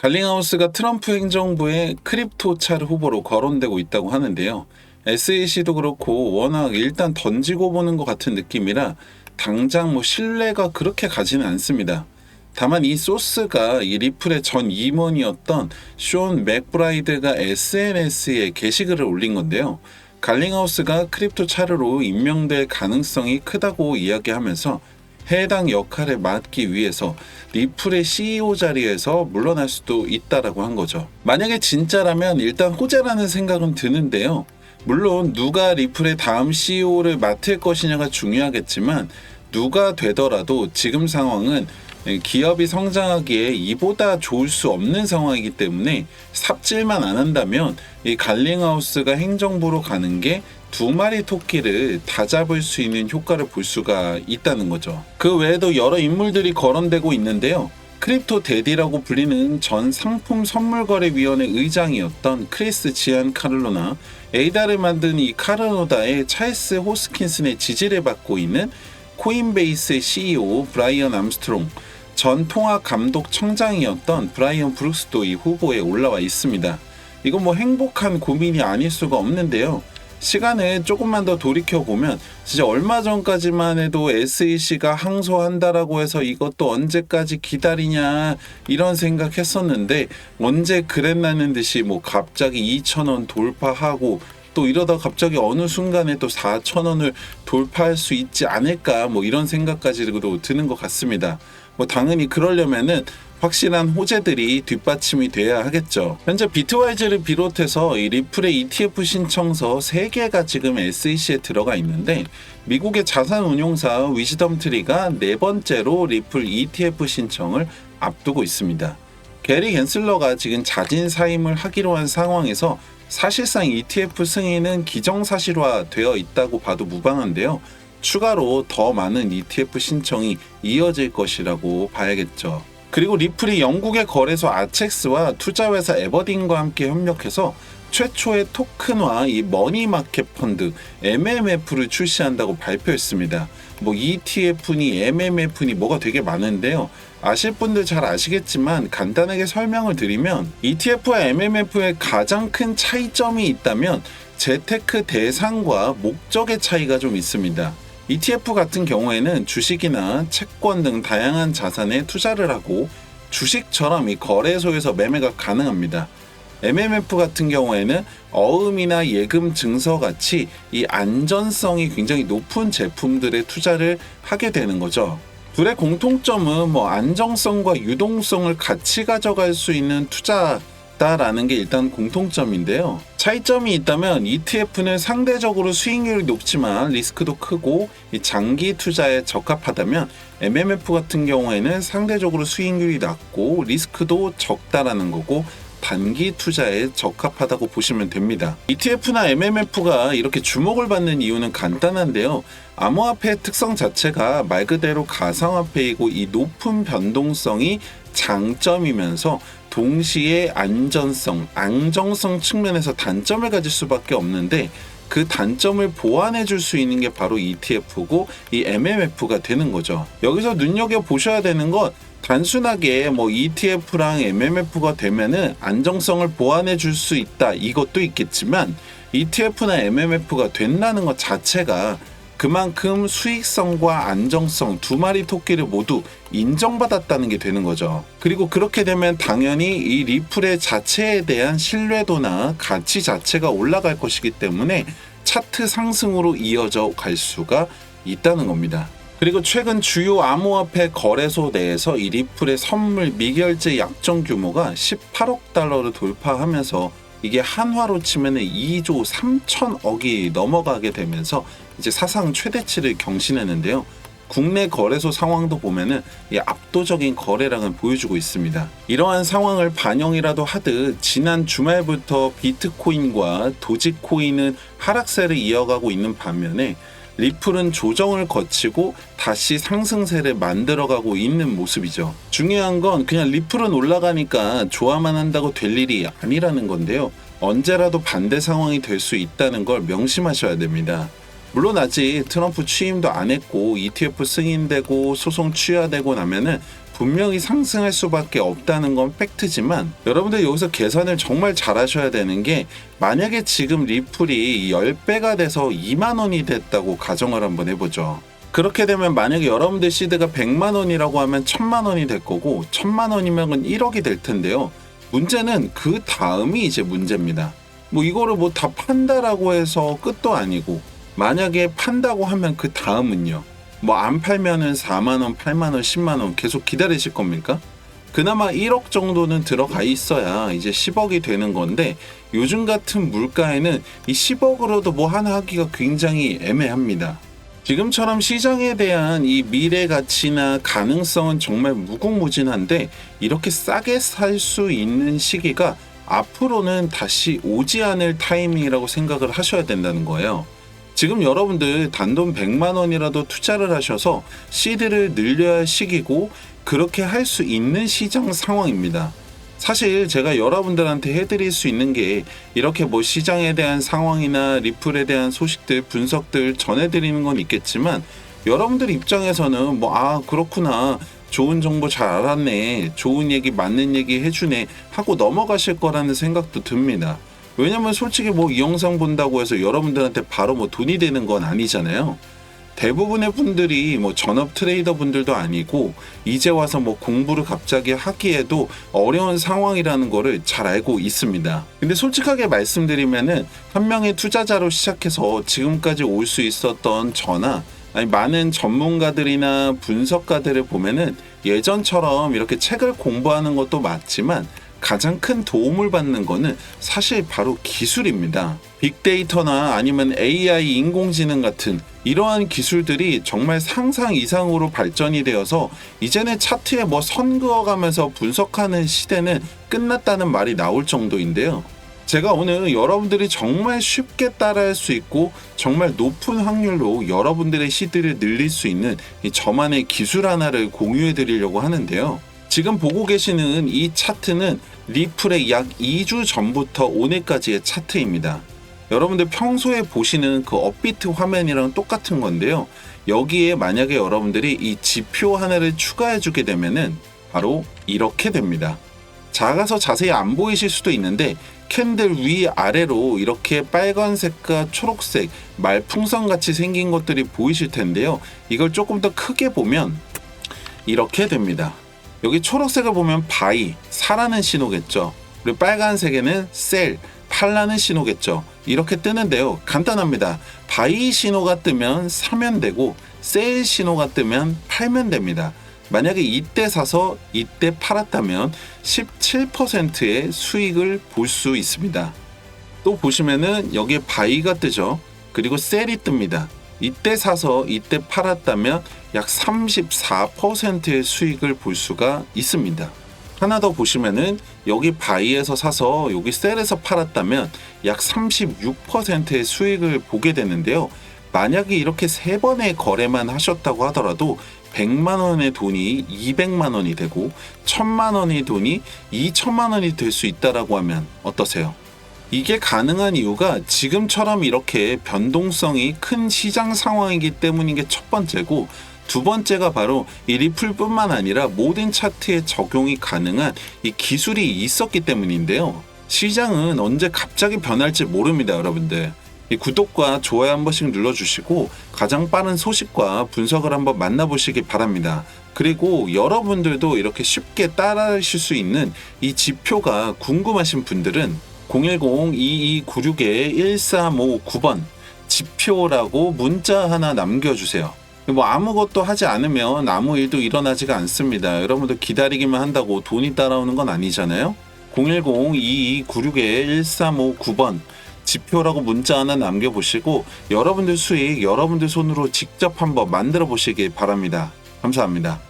갈링하우스가 트럼프 행정부의 크립토 차르 후보로 거론되고 있다고 하는데요. SEC도 그렇고 워낙 일단 던지고 보는 것 같은 느낌이라 당장 뭐 신뢰가 그렇게 가지는 않습니다. 다만 이 소스가 이 리플의 전 임원이었던 쇼온 맥브라이드가 SNS에 게시글을 올린 건데요. 갈링하우스가 크립토 차르로 임명될 가능성이 크다고 이야기하면서 해당 역할에 맡기 위해서 리플의 CEO 자리에서 물러날 수도 있다라고 한 거죠. 만약에 진짜라면 일단 호재라는 생각은 드는데요. 물론 누가 리플의 다음 CEO를 맡을 것이냐가 중요하겠지만 누가 되더라도 지금 상황은 기업이 성장하기에 이보다 좋을 수 없는 상황이기 때문에 삽질만 안 한다면 이 갈링하우스가 행정부로 가는 게 두 마리 토끼를 다 잡을 수 있는 효과를 볼 수가 있다는 거죠. 그 외에도 여러 인물들이 거론되고 있는데요. 크립토 데디라고 불리는 전 상품 선물거래위원회 의장이었던 크리스 지안 카를로나 에이다를 만든 이 카르노다의 찰스 호스킨슨의 지지를 받고 있는 코인베이스의 CEO 브라이언 암스트롱, 전 통합 감독 청장이었던 브라이언 브룩스도 이 후보에 올라와 있습니다. 이건 뭐 행복한 고민이 아닐 수가 없는데요. 시간을 조금만 더 돌이켜 보면 진짜 얼마 전까지만 해도 SEC가 항소한다라고 해서 이것도 언제까지 기다리냐 이런 생각했었는데 언제 그랬나는 듯이 뭐 갑자기 2,000원 돌파하고 또 이러다 갑자기 어느 순간에 또 4,000원을 돌파할 수 있지 않을까 뭐 이런 생각까지도 드는 것 같습니다. 뭐 당연히 그러려면은 확실한 호재들이 뒷받침이 돼야 하겠죠. 현재 비트와이즈를 비롯해서 이 리플의 ETF 신청서 3개가 지금 SEC에 들어가 있는데 미국의 자산 운용사 위즈덤 트리가 네 번째로 리플 ETF 신청을 앞두고 있습니다. 게리 겐슬러가 지금 자진 사임을 하기로 한 상황에서 사실상 ETF 승인은 기정사실화 되어 있다고 봐도 무방한데요. 추가로 더 많은 ETF 신청이 이어질 것이라고 봐야겠죠. 그리고 리플이 영국의 거래소 아첵스와 투자회사 에버딘과 함께 협력해서 최초의 토큰화 이 머니마켓 펀드 MMF를 출시한다고 발표했습니다. 뭐 ETF니 MMF니 뭐가 되게 많은데요. 아실 분들 잘 아시겠지만 간단하게 설명을 드리면 ETF와 MMF의 가장 큰 차이점이 있다면 재테크 대상과 목적의 차이가 좀 있습니다. ETF 같은 경우에는 주식이나 채권 등 다양한 자산에 투자를 하고 주식처럼 이 거래소에서 매매가 가능합니다. MMF 같은 경우에는 어음이나 예금 증서 같이 이 안전성이 굉장히 높은 제품들에 투자를 하게 되는 거죠. 둘의 공통점은 뭐 안정성과 유동성을 같이 가져갈 수 있는 투자 다라는 게 일단 공통점인데요. 차이점이 있다면 ETF는 상대적으로 수익률이 높지만 리스크도 크고 이 장기 투자에 적합하다면 MMF 같은 경우에는 상대적으로 수익률이 낮고 리스크도 적다라는 거고 단기 투자에 적합하다고 보시면 됩니다. ETF나 MMF가 이렇게 주목을 받는 이유는 간단한데요. 암호화폐의 특성 자체가 말 그대로 가상화폐이고 이 높은 변동성이 장점이면서 동시에 안전성, 안정성 측면에서 단점을 가질 수밖에 없는데 그 단점을 보완해 줄 수 있는 게 바로 ETF고 이 MMF가 되는 거죠. 여기서 눈여겨 보셔야 되는 건 단순하게 뭐 ETF랑 MMF가 되면은 안정성을 보완해 줄 수 있다 이것도 있겠지만 ETF나 MMF가 된다는 것 자체가 그만큼 수익성과 안정성 두 마리 토끼를 모두 인정받았다는 게 되는 거죠. 그리고 그렇게 되면 당연히 이 리플의 자체에 대한 신뢰도나 가치 자체가 올라갈 것이기 때문에 차트 상승으로 이어져 갈 수가 있다는 겁니다. 그리고 최근 주요 암호화폐 거래소 내에서 이 리플의 선물 미결제 약정 규모가 18억 달러를 돌파하면서 이게 한화로 치면 2조 3천억이 넘어가게 되면서 이제 사상 최대치를 경신했는데요. 국내 거래소 상황도 보면은 이 압도적인 거래량을 보여주고 있습니다. 이러한 상황을 반영이라도 하듯 지난 주말부터 비트코인과 도지코인은 하락세를 이어가고 있는 반면에 리플은 조정을 거치고 다시 상승세를 만들어가고 있는 모습이죠. 중요한 건 그냥 리플은 올라가니까 좋아만 한다고 될 일이 아니라는 건데요. 언제라도 반대 상황이 될 수 있다는 걸 명심하셔야 됩니다. 물론 아직 트럼프 취임도 안 했고 ETF 승인되고 소송 취하되고 나면은 분명히 상승할 수밖에 없다는 건 팩트지만 여러분들 여기서 계산을 정말 잘 하셔야 되는 게 만약에 지금 리플이 10배가 돼서 2만 원이 됐다고 가정을 한번 해보죠. 그렇게 되면 만약에 여러분들 시드가 100만 원이라고 하면 1000만 원이 될 거고 1000만 원이면 1억이 될 텐데요. 문제는 그 다음이 이제 문제입니다. 뭐 이거를 뭐 다 판다라고 해서 끝도 아니고 만약에 판다고 하면 그 다음은요. 뭐 안 팔면은 4만 원, 8만 원, 10만 원 계속 기다리실 겁니까? 그나마 1억 정도는 들어가 있어야 이제 10억이 되는 건데 요즘 같은 물가에는 이 10억으로도 뭐 하나 하기가 굉장히 애매합니다. 지금처럼 시장에 대한 이 미래 가치나 가능성은 정말 무궁무진한데 이렇게 싸게 살 수 있는 시기가 앞으로는 다시 오지 않을 타이밍이라고 생각을 하셔야 된다는 거예요. 지금 여러분들 단돈 100만 원이라도 투자를 하셔서 시드를 늘려야 할 시기고 그렇게 할 수 있는 시장 상황입니다. 사실 제가 여러분들한테 해드릴 수 있는 게 이렇게 뭐 시장에 대한 상황이나 리플에 대한 소식들, 분석들 전해드리는 건 있겠지만 여러분들 입장에서는 뭐 아 그렇구나 좋은 정보 잘 알았네 좋은 얘기 맞는 얘기 해주네 하고 넘어가실 거라는 생각도 듭니다. 왜냐면 솔직히 뭐 이 영상 본다고 해서 여러분들한테 바로 뭐 돈이 되는 건 아니잖아요. 대부분의 분들이 뭐 전업 트레이더 분들도 아니고 이제 와서 뭐 공부를 갑자기 하기에도 어려운 상황이라는 거를 잘 알고 있습니다. 근데 솔직하게 말씀드리면은 한 명의 투자자로 시작해서 지금까지 올 수 있었던 저나 아니 많은 전문가들이나 분석가들을 보면은 예전처럼 이렇게 책을 공부하는 것도 맞지만 가장 큰 도움을 받는 거는 사실 바로 기술입니다. 빅데이터나 아니면 AI 인공지능 같은 이러한 기술들이 정말 상상 이상으로 발전이 되어서 이제는 차트에 뭐 선 그어가면서 분석하는 시대는 끝났다는 말이 나올 정도인데요. 제가 오늘 여러분들이 정말 쉽게 따라할 수 있고 정말 높은 확률로 여러분들의 시드를 늘릴 수 있는 이 저만의 기술 하나를 공유해 드리려고 하는데요. 지금 보고 계시는 이 차트는 리플의 약 2주 전부터 오늘까지의 차트입니다. 여러분들 평소에 보시는 그 업비트 화면이랑 똑같은 건데요. 여기에 만약에 여러분들이 이 지표 하나를 추가해 주게 되면은 바로 이렇게 됩니다. 작아서 자세히 안 보이실 수도 있는데 캔들 위 아래로 이렇게 빨간색과 초록색 말풍선 같이 생긴 것들이 보이실 텐데요. 이걸 조금 더 크게 보면 이렇게 됩니다. 여기 초록색을 보면 바이, 사라는 신호겠죠. 그리고 빨간색에는 셀, 팔라는 신호겠죠. 이렇게 뜨는데요. 간단합니다. 바이 신호가 뜨면 사면 되고 셀 신호가 뜨면 팔면 됩니다. 만약에 이때 사서 이때 팔았다면 17%의 수익을 볼 수 있습니다. 또 보시면은 여기에 바이가 뜨죠. 그리고 셀이 뜹니다. 이때 사서 이때 팔았다면 약 34%의 수익을 볼 수가 있습니다. 하나 더 보시면은 여기 바이에서 사서 여기 셀에서 팔았다면 약 36%의 수익을 보게 되는데요. 만약에 이렇게 세 번의 거래만 하셨다고 하더라도 100만 원의 돈이 200만 원이 되고 1000만 원의 돈이 2천만 원이 될 수 있다라고 하면 어떠세요? 이게 가능한 이유가 지금처럼 이렇게 변동성이 큰 시장 상황이기 때문인 게 첫 번째고 두 번째가 바로 이 리플뿐만 아니라 모든 차트에 적용이 가능한 이 기술이 있었기 때문인데요. 시장은 언제 갑자기 변할지 모릅니다, 여러분들. 이 구독과 좋아요 한 번씩 눌러주시고 가장 빠른 소식과 분석을 한번 만나보시기 바랍니다. 그리고 여러분들도 이렇게 쉽게 따라하실 수 있는 이 지표가 궁금하신 분들은 010-2296-1359번 지표라고 문자 하나 남겨주세요. 뭐 아무것도 하지 않으면 아무 일도 일어나지가 않습니다. 여러분들 기다리기만 한다고 돈이 따라오는 건 아니잖아요. 010-2296-1359번 지표라고 문자 하나 남겨보시고 여러분들 수익 여러분들 손으로 직접 한번 만들어 보시길 바랍니다. 감사합니다.